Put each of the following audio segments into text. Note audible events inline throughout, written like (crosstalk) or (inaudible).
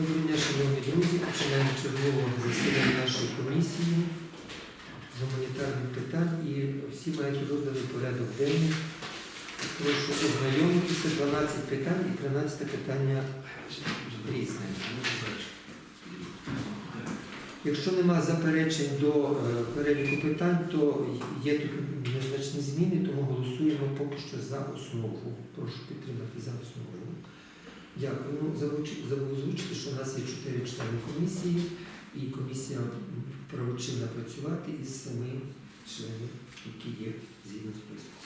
Доброго дня, шановні друзі. Починаємо чергового засідання нашої комісії з гуманітарних питань і всі мають розданий порядок денний. Прошу ознайомитися 12 питань і 13 питання різне. Якщо нема заперечень до е, переліку питань, то є тут незначні зміни, тому голосуємо поки що за основу. Прошу підтримати за основу. Дякую. Ну, Забув озвучити, що у нас є чотири члени комісії, і комісія правочинна працювати із семи членів, які є згідно списку.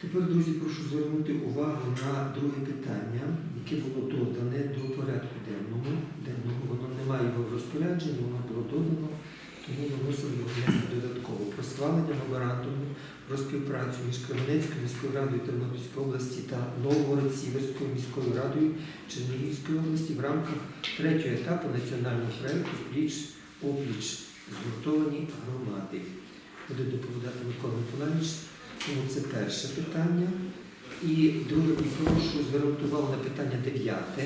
Тепер, друзі, прошу звернути увагу на друге питання, яке було додане до порядку денного. денного. Воно немає його в розпорядженні, воно було додано, тому ми мусимо його додатково. Про схвалення про співпрацю між Кременецькою міською радою Тернопільської області та Новгород-Сіверською міською радою Чернігівської області в рамках третього етапу національного проєкту Пліч опліч згуртовані громади. Буде доповідати Микола Миколаївич, тому це перше питання. І друге, і прошу звернути увагу на питання дев'яте.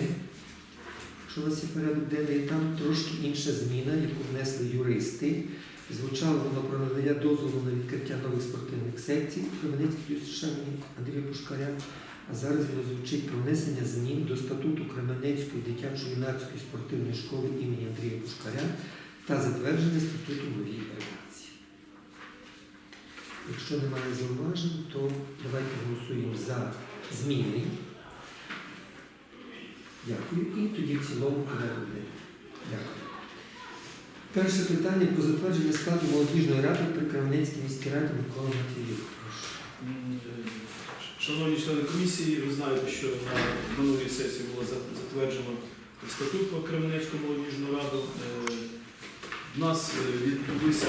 Якщо у вас є порядок денний, там трошки інша зміна, яку внесли юристи. Звучало воно про надання дозволу на відкриття нових спортивних секцій Кременецькій Юсшані Андрія Пушкаря. А зараз воно звучить про внесення змін до статуту Кременецької дитячо-юнацької спортивної школи імені Андрія Пушкаря та затвердження статуту новій редакції. Якщо немає зауважень, то давайте голосуємо за зміни. Дякую. І тоді в цілому порядок. Дякую. Перше питання про затвердження складу молодіжної ради при Кременецькій міській раді Микола Матвіїв. Е, Шановні члени комісії, ви знаєте, що на минулій сесії було затверджено статут про Кременецьку молодіжну раду. Е, У нас е, відбулися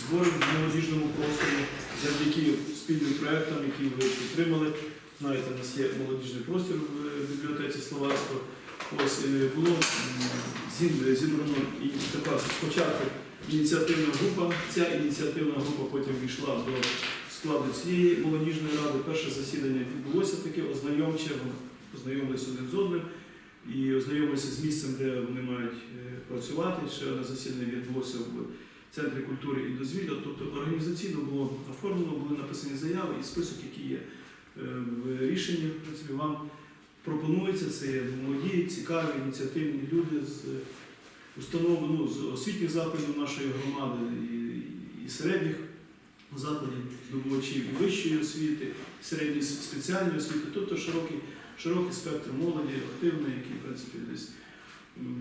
збори в молодіжному просторі завдяки спільним проектам, які ви підтримали. Знаєте, у нас є молодіжний простір в е, бібліотеці Словацтва. Ось е, було зібрано і така спочатку ініціативна група. Ця ініціативна група потім війшла до складу цієї молодіжної ради. Перше засідання відбулося таке ознайомче, вони познайомилися один з одним і ознайомилися з місцем, де вони мають е, працювати. Ще одне засідання відбулося в Центрі культури і дозвілля. Тобто організаційно було оформлено, були написані заяви і список, який є е, в рішенні. В принципі, вам пропонується це молоді, цікаві, ініціативні люди з установ, ну, з освітніх закладів нашої громади і, і середніх закладів здобувачів і вищої освіти, середньої спеціальної освіти, тобто широкий, широкий спектр молоді, активної, які в принципі десь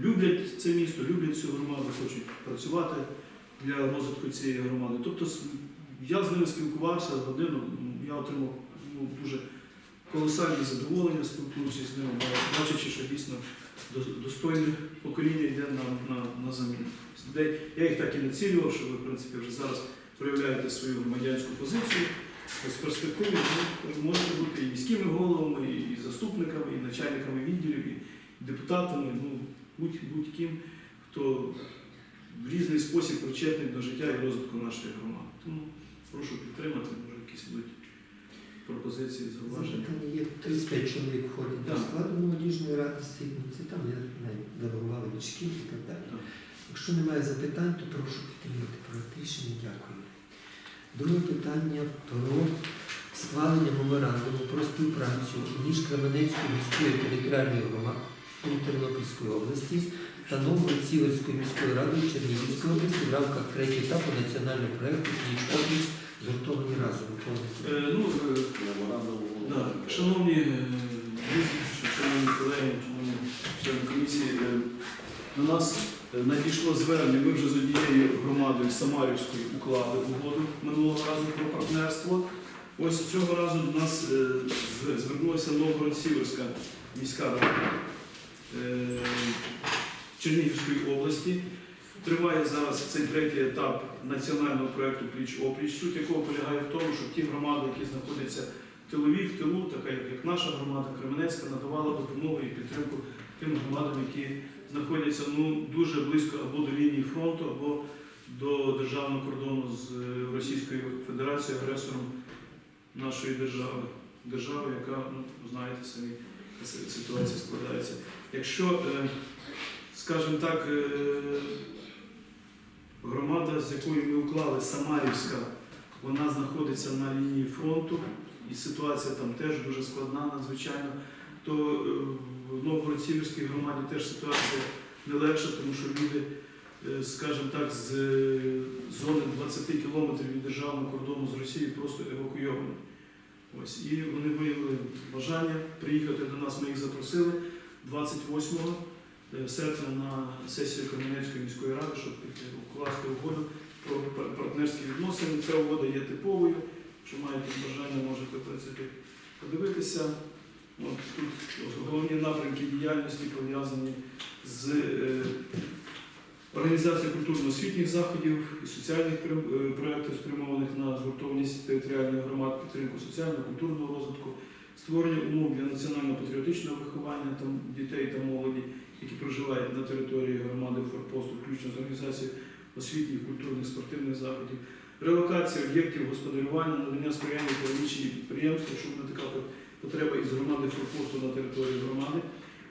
люблять це місто, люблять цю громаду, хочуть працювати для розвитку цієї громади. Тобто я з ними спілкувався годину, я отримав ну, дуже колосальне задоволення, спілкуючись з ними, бачачи, що дійсно достойне покоління йде на, на, на заміну. Я їх так і націлював, що ви, в принципі, вже зараз проявляєте свою громадянську позицію. Ось в перспективі ви можете бути і міськими головами, і заступниками, і начальниками відділів, і депутатами, ну, будь, будь-ким, хто в різний спосіб причетний до життя і розвитку нашої громади. Тому прошу підтримати, може якісь будуть пропозиції, зауваження. Там є 35 чоловік входять до складу молодіжної ради Сигниці, там я делегували від шкіл і так далі. Так. Якщо немає запитань, то прошу підтримати проект рішення. Дякую. Друге питання про схвалення меморандуму про співпрацю між Кременецькою міською територіальною громадою Тернопільської області та Новгород-Сіверською міською радою Чернігівської області в рамках третього етапу національного проєкту «Пліч опліч згуртовані разом. Е, ну, е, Да, Шановні е, шановні колеги, шановні члени комісії, е, на нас е, надійшло звернення. Ми вже з однією громадою Самарівською уклали угоду минулого разу про партнерство. Ось цього разу до нас е, звернулася Новгород-Сіверська міська рада е, Чернігівської області. Триває зараз цей третій етап національного проєкту Пліч опліч, суть якого полягає в тому, щоб ті громади, які знаходяться в тилові, в тилу, така як, наша громада Кременецька, надавала допомогу і підтримку тим громадам, які знаходяться ну, дуже близько або до лінії фронту, або до державного кордону з е, Російською Федерацією, агресором нашої держави. Держави, яка, ну, знаєте самі, ситуація складається. Якщо е, скажімо так, е, громада, з якою ми уклали Самарівська, вона знаходиться на лінії фронту, і ситуація там теж дуже складна, надзвичайно. То е, в Новгород-Сіверській громаді теж ситуація не легша, тому що люди, е, скажімо так, з е, зони 20 кілометрів від державного кордону з Росії просто евакуйовані. Ось, і вони виявили бажання приїхати до нас. Ми їх запросили 28 е, серпня на сесію Кам'янецької міської ради, щоб е, укласти угоду про партнерські відносини. Ця угода є типовою. Якщо маєте бажання, можете в подивитися. От, тут головні напрямки діяльності пов'язані з е, організацією культурно-освітніх заходів і соціальних е, проєктів, спрямованих на згуртованість територіальних громад, підтримку соціально-культурного розвитку, створення умов для національно-патріотичного виховання там, дітей та молоді, які проживають на території громади форпосту, включно з організацією освітніх, культурних, спортивних заходів, релокація об'єктів господарювання, надання сприяння економічній підприємств, якщо буде така потреба із громади форпосту на території громади,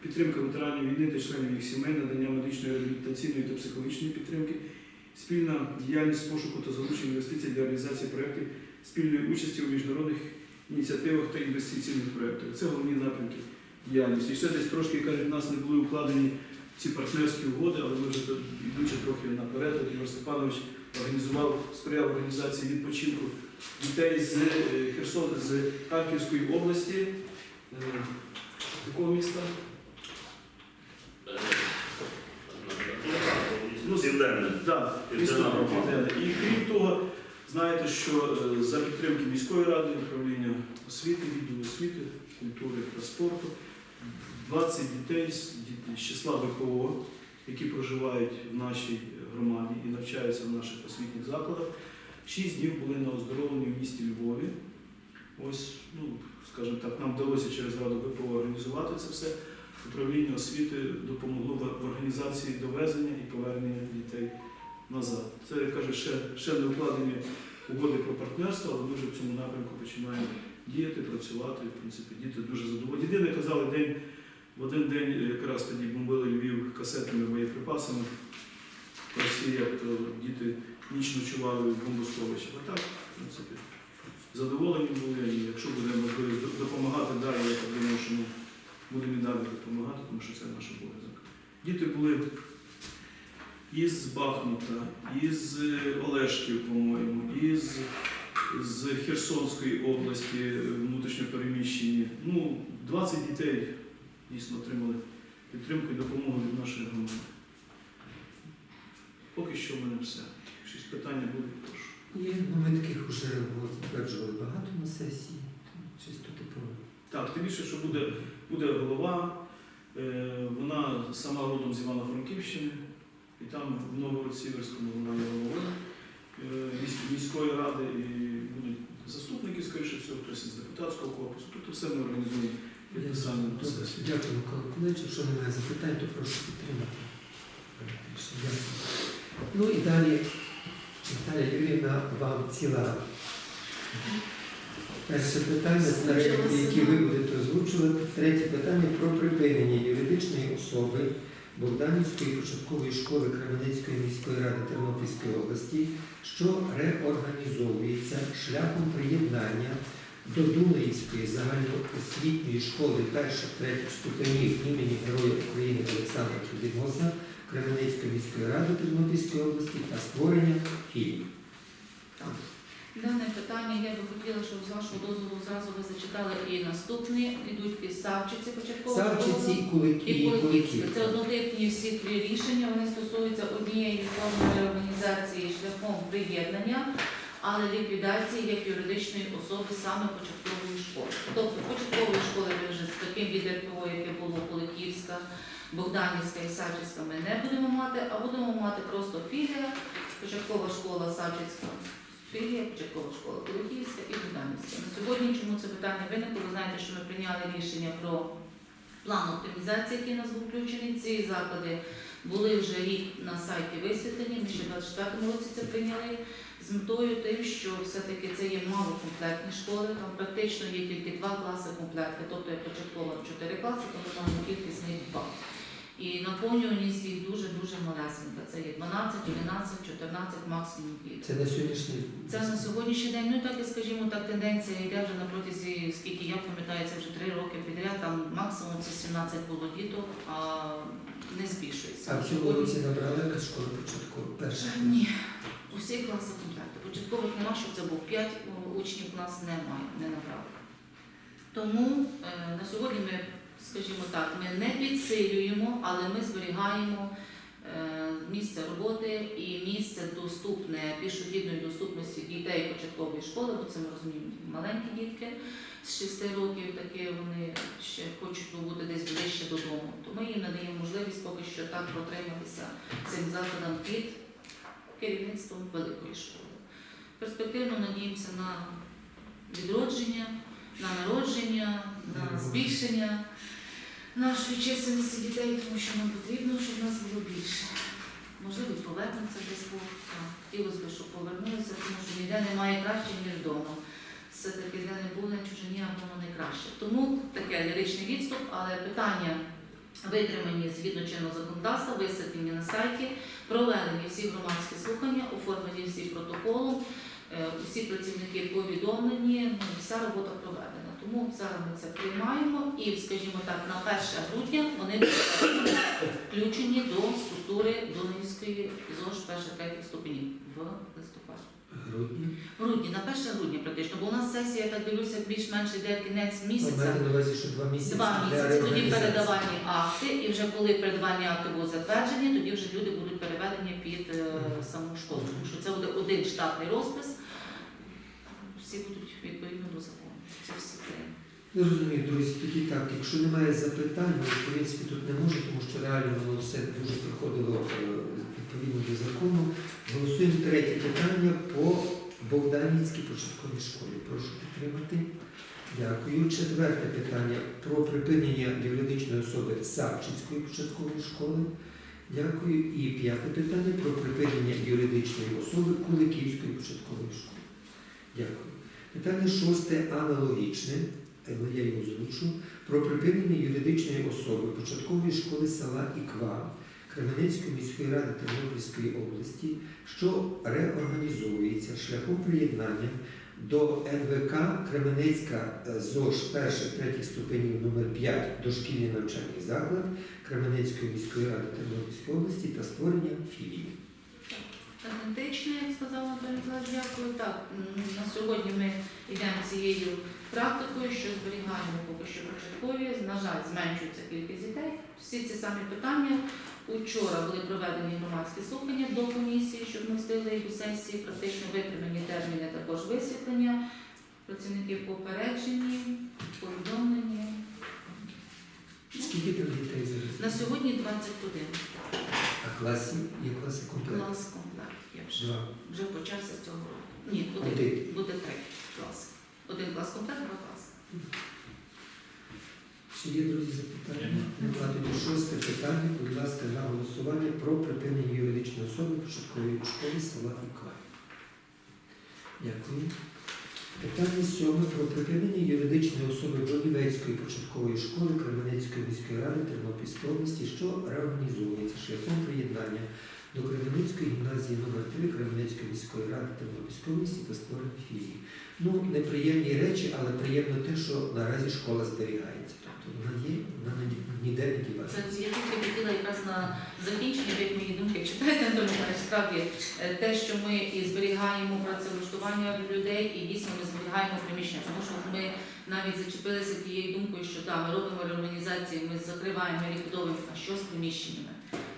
підтримка ветеранів війни та членів їх сімей, надання медичної реабілітаційної та психологічної підтримки, спільна діяльність пошуку та залучення інвестицій для реалізації проєктів спільної участі у міжнародних ініціативах та інвестиційних проєктах. Це головні напрямки діяльності. І ще десь трошки кажуть, в нас не були укладені ці партнерські угоди, але ми вже йдучи трохи наперед, Ігор Степанович організував, сприяв організації відпочинку дітей з е, Херсон, з Харківської області. Е, Якого міста? Ну. Південне. І крім того, знаєте, що е, за підтримки міської ради, управління освіти, відділу освіти, культури та спорту, 20 дітей з числа ВПО, які проживають в нашій громаді і навчаються в наших освітніх закладах, 6 днів були на оздоровленні в місті Львові. Ось, ну, скажімо так, нам вдалося через Раду ВПО організувати це все. Управління освіти допомогло в організації довезення і повернення дітей назад. Це я кажу, ще, ще не укладені угоди про партнерство, але ми вже в цьому напрямку починаємо діяти, працювати. В принципі, діти дуже задоволені. Єдине казали день, в один день е, якраз тоді бомбили Львів касетними боєприпасами. Росія, то діти ніч ночували в бомбосховищі. А так, в принципі, задоволені були. І якщо буде можливість допомагати далі, я думаю, що ми будемо і далі допомагати, тому що це наш обов'язок. Діти були із Бахмута, із е, Олешків, по-моєму, із з Херсонської області е, внутрішньо переміщені. Ну, 20 дітей дійсно отримали підтримку і допомогу від нашої громади. Поки що в мене все. Якщо питання будуть, прошу. Є, ну ми таких вже затверджували багато на сесії, чисто типово. Так, тим більше, що буде, буде голова, е, вона сама родом з Івано-Франківщини, і там в Новгород-Сіверському вона є місь- міської ради, і будуть заступники, скоріше всього, хтось із депутатського корпусу. Тобто все ми організуємо підписання на сесію. Дякую, Микола Кулич. Якщо немає запитань, то прошу підтримати. Дякую. Ну і далі, Наталя Юрівна, вам ціла перше питання, які ви будете озвучувати. Третє питання про припинення юридичної особи Богданівської початкової школи Кременецької міської ради Тернопільської області, що реорганізовується шляхом приєднання до Дунаївської загальноосвітньої школи перших-третіх ступенів імені Героя України Олександра Кудимоса Кременецької міської ради Тернопільської області та створення філії. Дане питання я би хотіла, щоб з вашого дозволу зразу ви зачитали і наступні. Йдуть під Савчиці початково. Савчиці і кулики, і і кулики. Це однотипні всі три рішення. Вони стосуються однієї форми реорганізації шляхом приєднання, але ліквідації як юридичної особи саме початкової школи. Тобто початкової школи ми вже з таким від яке було Куликівська, Богданівська і Савчицька, ми не будемо мати, а будемо мати просто філія, початкова школа Савчицька. Філія, початкова школа Куликівська і Богданівська. На сьогодні чому це питання виникло? Ви знаєте, що ми прийняли рішення про план оптимізації, який у нас був включений. Ці заклади були вже рік на сайті висвітлені. Ми ще в 24 році це прийняли з метою тим, що все-таки це є малокомплектні школи. Там практично є тільки два класи комплекти, тобто як початкова 4 класи, тому там кількість них два. І наповнюваність їх дуже-дуже малесенька. Це є 12, 11, 14 максимум дітей. Це на сьогоднішній день? Це на сьогоднішній день, ну і так і скажімо, так тенденція йде вже на протязі, скільки я пам'ятаю, це вже три роки підряд, там максимум це 17 було діток, а не збільшується. А На в цьому році набрали якась школа початкова? Перша? Ні, усі класи комплекти. Початкових нема, щоб це був 5 учнів у нас немає, не набрали. Тому е, на сьогодні ми, скажімо так, ми не підсилюємо, але ми зберігаємо е, місце роботи і місце доступне пішохідної доступності дітей початкової школи, бо це ми розуміємо маленькі дітки з 6 років, такі вони ще хочуть бути десь ближче додому. То ми їм надаємо можливість поки що так протриматися цим закладом під керівництвом великої школи. Перспективно надіємося на відродження, на народження, на збільшення нашої чисельності дітей, тому що нам потрібно, щоб нас було більше. Можливо, і повернеться десь. Так, Хотілося б, щоб повернулися, тому що ніде немає краще, ніж вдома. Все-таки де не було на чужині, а воно найкраще. Тому таке ліричний відступ, але питання витримані згідно чинного законодавства, висвітлені на сайті, проведені всі громадські слухання, оформлені всі протоколом, е, усі працівники повідомлені, ну, вся робота проведена. Тому зараз ми це приймаємо і, скажімо так, на 1 грудня вони включені до структури Дунайської ЗОЖ перших третіх ступенів в листопаді. Грудні. В грудні, на 1 грудня практично, бо у нас сесія, я так дивлюся, більш-менш йде кінець місяця. що два місяці Два місяці, тоді передавані акти, і вже коли передавані акти будуть затверджені, тоді вже люди будуть переведені під е, саму школу. Тому що це буде один штатний розпис, всі будуть відповідно до закону. Це три. Ну, розумію, друзі, тоді так, якщо немає запитань, ми, в принципі, тут не можу, тому що реально воно все дуже приходило е, відповідно до закону. Голосуємо третє питання по Богданівській початковій школі. Прошу підтримати. Дякую. Четверте питання про припинення юридичної особи Савчинської початкової школи. Дякую. І п'яте питання про припинення юридичної особи Куликівської початкової школи. Дякую. Питання шосте аналогічне, але я його озвучу, про припинення юридичної особи початкової школи села Іква Кременецької міської ради Тернопільської області, що реорганізовується шляхом приєднання до НВК Кременецька е, ЗОЖ перших третіх ступенів номер 5 дошкільний навчальний заклад Кременецької міської ради Тернопільської області та створення філії. Ідентично, як сказала Миколаївич, дякую. Так, на сьогодні ми йдемо цією практикою, що зберігаємо поки що початкові. На жаль, зменшується кількість дітей. Всі ці самі питання. Учора були проведені громадські слухання до комісії, щоб ми встигли у сесії, практично витримані терміни також висвітлення. Працівників попереджені, повідомлені. Скільки там дітей зараз? На сьогодні 21 А класів є класи комплект? клас комплект. Я вже, Два. вже почався з цього року. Ні, один. Один. Буде три класи. Один клас комплект, два класи. Чи є, друзі, запитання? Тоді шосте питання, будь ласка, на голосування про припинення юридичної особи початкової школи села Іква. Дякую. Питання сьоме про припинення юридичної особи Бронівецької початкової школи Кременецької міської ради Тернопільської області, що реорганізовується шляхом приєднання до Кременецької гімназії номер 3 Кременецької міської ради Тернопільської області та створення філії. Ну, неприємні речі, але приємно те, що наразі школа зберігається. Тобто вона є, вона ні- ніде не. Це я тільки хотіла якраз на закінчення від моєї думки. Читаєте, Антон справді е, те, що ми і зберігаємо працевлаштування людей, і дійсно ми зберігаємо приміщення. Тому що ми навіть зачепилися тією думкою, що да, ми робимо реорганізації, ми закриваємо, ліквідовуємо, а що з приміщеннями?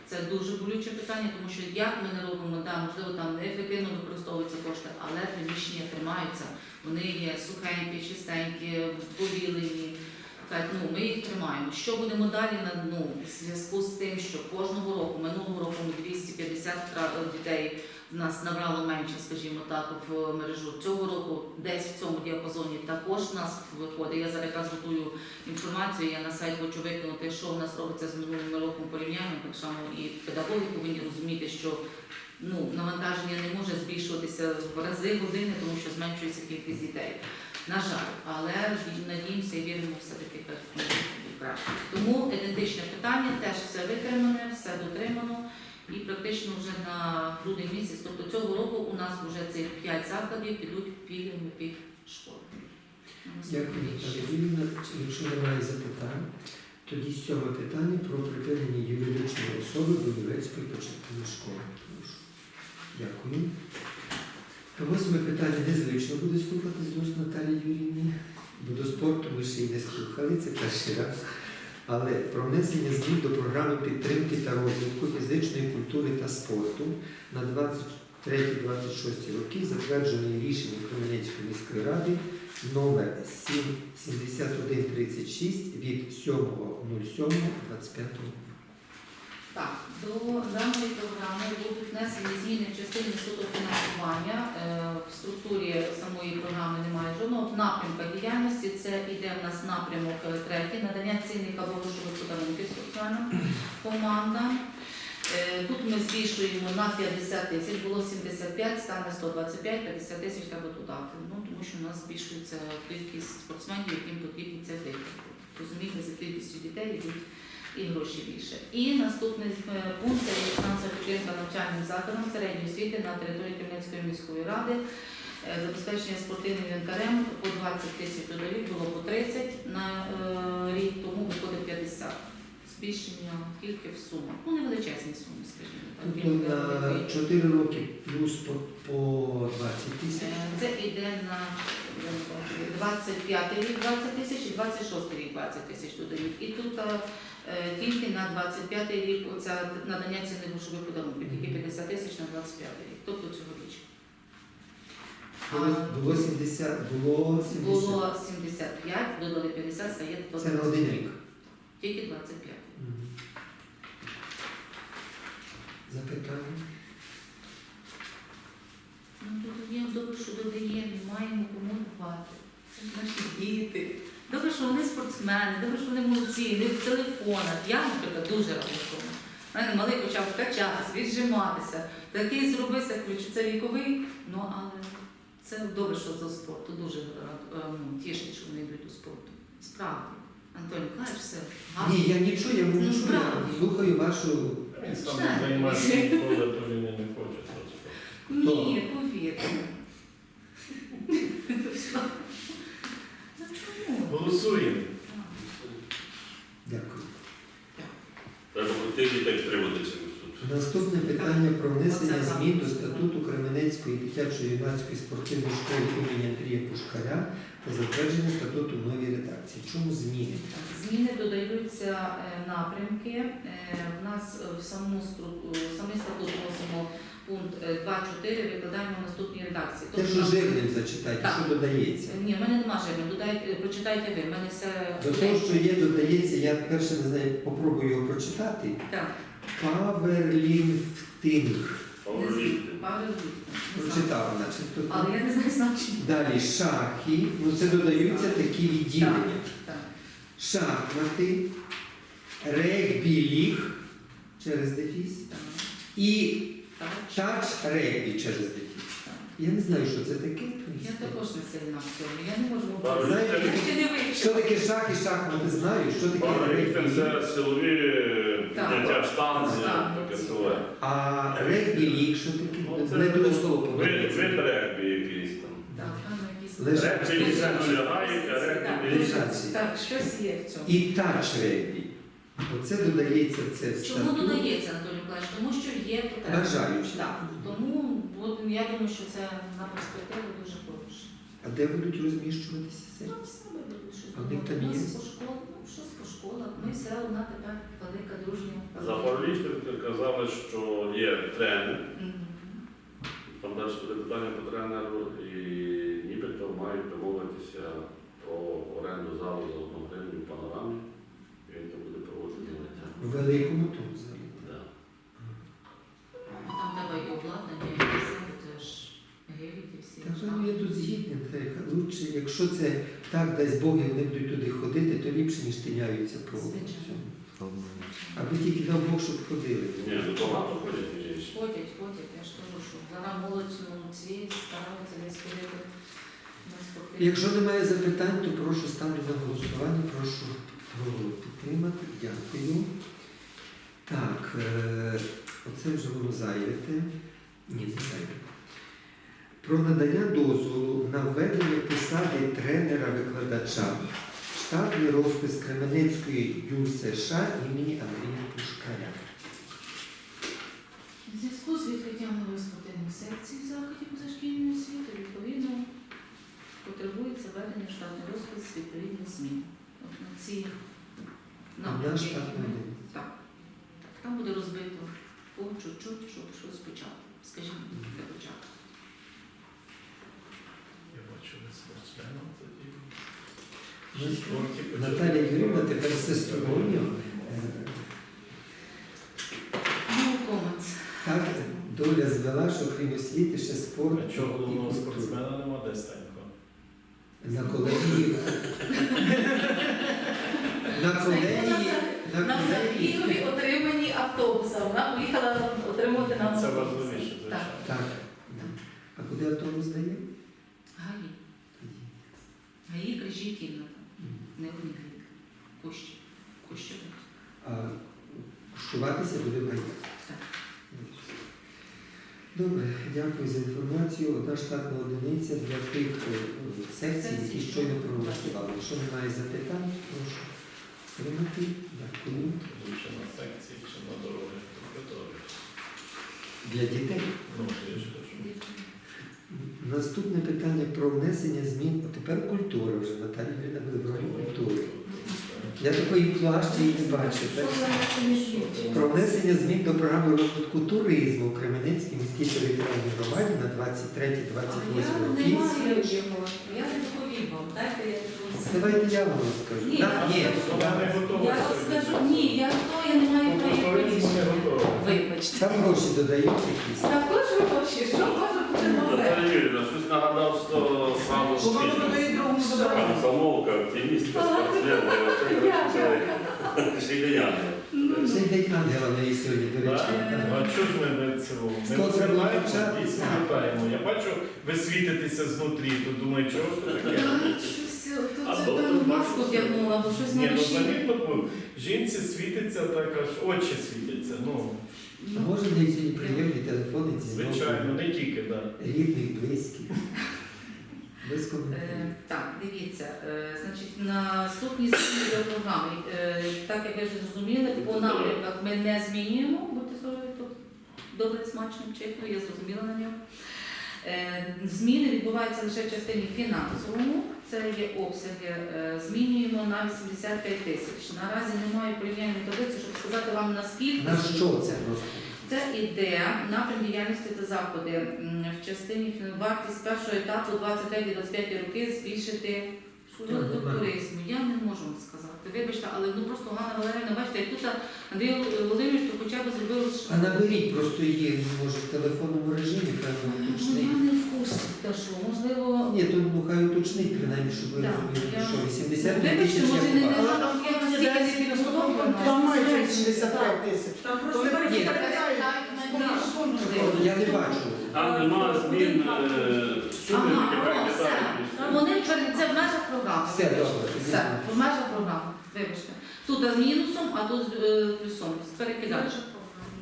Це дуже болюче питання, тому що як ми не робимо, да, можливо, там неефективно використовуються кошти, але приміщення тримаються. Вони є сухенькі, чистенькі, побілені. Так, ну, ми їх тримаємо. Що будемо далі на ну, в зв'язку з тим, що кожного року, минулого року ми 250 дітей в нас набрало менше, скажімо так, в мережу. Цього року десь в цьому діапазоні також нас виходить. Я зараз якраз готую інформацію, я на сайт хочу викинути, що в нас робиться з минулим роком порівняння. Так само і педагоги повинні розуміти, що ну, навантаження не може збільшуватися в рази години, тому що зменшується кількість дітей. На жаль, але надіємося і віримо все-таки краще. Тому ідентичне питання, теж все виконане, все дотримано. І практично вже на грудень місяць, тобто цього року у нас вже цих 5 закладів підуть пільгами під школу. Дякую. Якщо немає запитань, тоді сьоме питання про припинення юридичної особи до Будівецької початкової школи. Дякую. Восьме питання незвично буде слухати з уст Наталії Юріївни, бо до спорту ми ще й не слухали, це перший раз. Але про внесення змін до програми підтримки та розвитку фізичної культури та спорту на 23-26 роки, затвердженої рішенням Кременецької міської ради номер 7136 від 7.07.25 Так, до даної програми будуть внесені зміни в частині суду фінансування. Е, В структурі самої програми немає жодного напрямка діяльності. Це йде в нас напрямок е, третій, надання цінника грошових подарунків соціальним командам. Е, Тут ми збільшуємо на 50 тисяч, було 75, стане 125, 50 тисяч треба додати. Ну, тому що у нас збільшується кількість спортсменів, яким потрібні це діти. Розумієте, за кількістю дітей йдуть і гроші більше. І наступний е, пункт це фінансова підтримка навчальним закладам середньої освіти на території Кремлівської міської ради. Е, Забезпечення спортивним інвентарем по 20 тисяч додають, було по 30 на е, рік, тому виходить 50. Збільшення тільки в сумах. Ну, не величезні суми, скажімо так. Тобто на 4 роки плюс по, по 20 тисяч. Це йде на 25 рік 20 тисяч і 26 рік 20 тисяч додають. І тут е, тільки на 25 рік оця надання цінних грошових подарунків, тільки 50 тисяч на 25 рік, тобто цьогоріч. Було, було 70, було 70. Було 75, додали 50, стає Це на один рік. Тільки 25. Мгм. Запитання? Ну, тут є добре, що додаємо, маємо кому давати. Це ж наші діти. Добре, що вони спортсмени, добре, що вони молодці, не в телефонах. Я, наприклад, дуже рада тому. У мене малий почав качатися, віджиматися. Такий зробився, ключ, це віковий, ну але це добре, що за спорту. Дуже ну, тішить, що вони йдуть до спорту. Справді. Антон Миколаївич, все гарно. Ні, я нічого, я Ну, мовчу, я справді. слухаю вашу. Він сам займається ніколи, то він (laughs) і не хоче. Ні, повірте. Чому? Голосуємо. Дякую. Треба тих дітей підтримати. Наступне питання про внесення змін до статуту Кременецької дитячої юнацької спортивної школи імені Андрія Пушкаря та затвердження статуту в новій редакції. Чому зміни? Зміни додаються е, напрямки. Е, В нас е, в саму е, самий статут вносимо пункт е, 2.4, викладаємо в наступній редакції. Те, що там- жирним зачитайте, Так. що додається. Ні, в мене нема додайте, прочитайте ви, в мене все... До того, що є, додається, я перше не знаю, попробую його прочитати. Так, Паверліфтинг. Не знаю. Прочитав, значить. Тут. Але я не знаю значення. Далі шахи, ну це додаються такі відділення. Так. Шахмати, регбі-ліг через дефіс Так, і тач регбі через так. Я не знаю, що це таке. Я також не сильна в цьому, я не можу вам Знаєте, Я ще не Що вивчила. таке шах і шахмати знаю, що таке Павлівки регбі. це силові Так. підняття Так. таке силове. А регбі-ліг, що таке? Ну, це Не дуже слово Ви ви регбі якийсь там. Так, там якісь- Лежать. Регбі лягають, а регбі. Так, щось є в цьому. І тач регбі. Оце додається це в Чому статут. додається, Анатолій Миколаївич? Тому що є потреба. Бажаючі. Так, тому от, я думаю, що це на перспективу дуже хороше. А де будуть розміщуватися це? Ну, все ми будуть щось А в там думати. У нас є? по школах, ну, щось по школах. Ми все одна тепер велика дружня. За Павлівки казали, що є тренер, Мгм. там далі буде питання по тренеру, і нібито мають домовитися про оренду залу за одну гривню в панорамі. Він там буде. В великому тому залі. Да. Там треба і обладнання, і все, теж геліки всі. Так, ну, я тут згідний, лучше, якщо це так дасть Бог, і вони будуть туди ходити, то ліпше, ніж тиняються по цьому. Аби тільки дав Бог, щоб ходили. Ні, ну багато ходять. Ходять, ходять, я ж кажу, що зараз молодь ну, ці стараються десь ходити. Якщо немає запитань, то прошу ставлю на голосування, прошу голову підтримати. Дякую. Так, е, оце вже воно зайвете. Ні, не зайве. Про надання дозволу на введення посади тренера-викладача. Штатний розпис Кременецької ЮСШ імені Андрія Пушкаря. У зв'язку з відкриттям нових спортивних секцій в позашкільної освіти, відповідно, потребується введення в штатний розпис відповідних змін. На ці На напрямки. Так. Там буде розбито по чуть-чуть, щоб щось почати. Скажімо, для початку. Я бачу, ви спортсменом тоді. Ну, спорті. Наталія Юрівна тепер comments. Так доля звела, що крім освіти ще спорт. А чого головного спортсмена нема де Станько? На колегії. (laughs) На колегії. На На отримані автобуса. Вона поїхала отримувати нам Це автобус. важливіше, Так. звичайно. Так. А куди автобус дає? Гаї. Гаї, крижі, кімната. Не одні гаї. Кущі. Кущові. А куштуватися буде в. Так. Добре, дякую за інформацію. Одна штатна одиниця для тих е, секцій, які щойно проголосували. Якщо немає запитань, прошу приймати. Дякую. Чи на секції, дороги. Для дітей. Ну, я ж кажу. Наступне питання про внесення змін. А тепер культура вже. Наталія буде в ролі культури. Я такої плащі і не бачив. так? Про внесення змін до програми розвитку туризму в Кременецькій міській територіальній громаді на 23-28 Я роки. не. Я не вам. Дайте я. Давайте я вам розкажу. Ні, Так, ні, Вона не готова. Я ні, я хто, я не маю права. Вибачте. Там гроші додають якісь. Також гроші, що може нове? Наталя Юрійовна, щось нагадав, що саме Там замовка, оптимістка, спортсменка, (laughs) ще й сьогодні, до речі. А чого ж ми не цього? Ми дійсно вітаємо. Я бачу, ви світитеся знутрі, то думаю, чого ж це таке? Це там маску вдягнула, бо щось Ні, на ну замітно, жінці світиться так аж очі світяться. Ну, А може в сьогодні приємні телефони дзвінок? звичайно, не тільки, так. Рідних, близьких. Без Е. Так, дивіться, е, значить, наступні зміни до програми. Е, Так як ви вже зрозуміли, по напрямках ми не змінюємо, будьте здорові тут. Добре, смачно, чесно, я зрозуміла на нього. Е, Зміни відбуваються лише в частині фінансовому, це є обсяги. Е, Змінюємо на 85 тисяч. Наразі немає порівняльної таблиці, щоб сказати вам наскільки. На що це просто? Це іде напрям діяльності та заходи в частині вартість першого етапу 25-25 роки збільшити Що до туризму. Я не можу вам. Вибачте, але ну просто Ганна Валерійовна, бачите, як тут Андрій Володимирович, то хоча б зробив А наберіть просто її, може, в телефонному режимі, певно, Ну, уточнить. Я не в курсі, та що, можливо. Ні, то ну, хай уточнить, принаймні, щоб ви Так, розуміли, я- що 80 Вибачте, тисяч може не я є настільки. Там мається 85 тисяч. Там просто Ні. Я не бачу. Там немає змін е, суми, які о, все. перекидають. Вони це в межах програми. Все, добре. Все, в межах програми. Вибачте. Тут з мінусом, а тут з е, плюсом. Перекидаєш.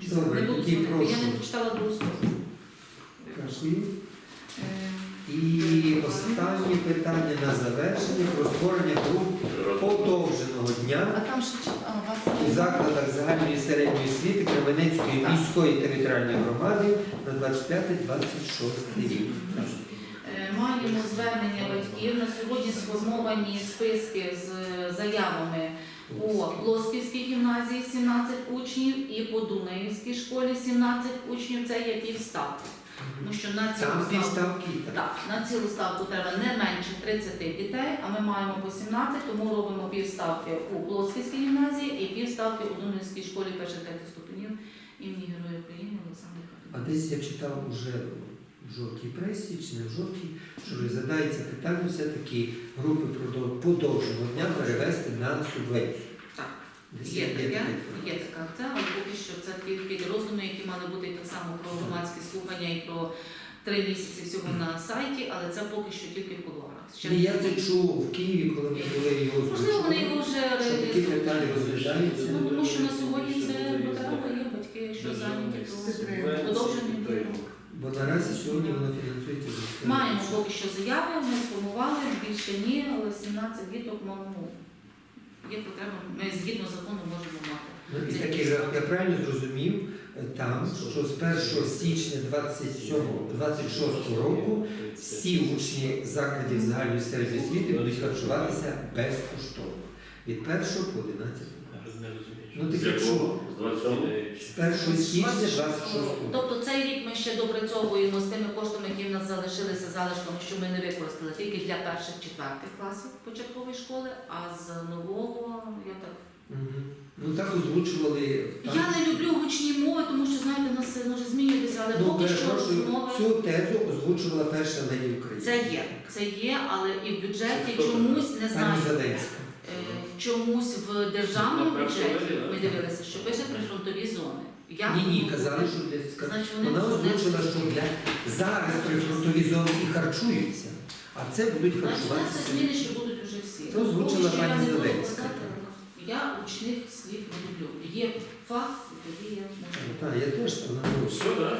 Добре, Не буду тоді прошу. Я не прочитала другу сторону. Дякую. Е, І останнє питання на завершення про створення груп подовженого дня А там ще чи- а, у вас у закладах загальної середньої освіти Кременецької міської територіальної громади на 25-26 рік. Маємо звернення батьків. На сьогодні сформовані списки з заявами по Лосківській гімназії 17 учнів і по Дунаївській школі 17 учнів. Це є півставки. Тому що на цілу Там ставку, так. так, на цілу ставку треба не менше 30 дітей, а ми маємо по 17, тому робимо півставки у Лосківській гімназії і півставки у Дунаївській школі перших третіх ступенів імені Героя України Олександра А десь я читав уже в жовтій пресі чи не в жовтій, що розглядається питання все-таки групи подовженого дня перевести на субвенцію. Так. Є таке, є така акція, але поки що це тільки роздуми, які мали бути так само про громадські слухання і про три місяці всього на сайті, але це поки що тільки в кулуарах. Я це чув в Києві, коли ми були його Можливо, вони його вже що розглядаються. Ну, тому що на сьогодні це є, батьки, якщо зайняті, то продовження діалогу. Бо наразі сьогодні воно фінансується за Маємо поки що заяви, ми сформували, більше ні, але 17 діток маємо. Є потреба, ми згідно закону можемо мати. Ну, і таки, я правильно зрозумів е, там, що з 1 січня 27-26 року всі учні закладів загальної середньої освіти будуть харчуватися безкоштовно. Від 1 по 11. Ну, так якщо? З 1 січня 26 Тобто цей рік ми ще допрацьовуємо з тими коштами, які в нас залишилися залишками, що ми не використали тільки для перших четвертих класів початкової школи, а з нового я так. Ну так озвучували. там. Я не люблю гучні мови, тому що знаєте, у нас може змінюватися, але Ну, поки що розмови. цю тезу озвучувала перша леді України. Це є, це є, але і в бюджеті чомусь не знаю. Е, Чомусь в державному На бюджеті да? ми дивилися, що пише прифронтові зони. Я Ні, ні, казали, що для ска- Значить, вони вона озвучила, що для зараз прифронтові зони і харчуються, а це будуть Значить, це харчуватися. зміни, що будуть уже всі. Це озвучила що я пані не Зеленська. Я учних слів не люблю. Є факт, і тоді я можу. Ну, Так, я теж там ну, Все, так?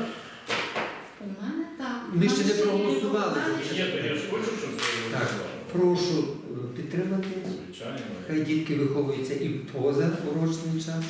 У мене так. Ми ще не проголосували за питання. Ні, то я ж хочу, щоб це Так. Прошу е, підтримати. Звичайно. Хай дітки виховуються і поза урочний час.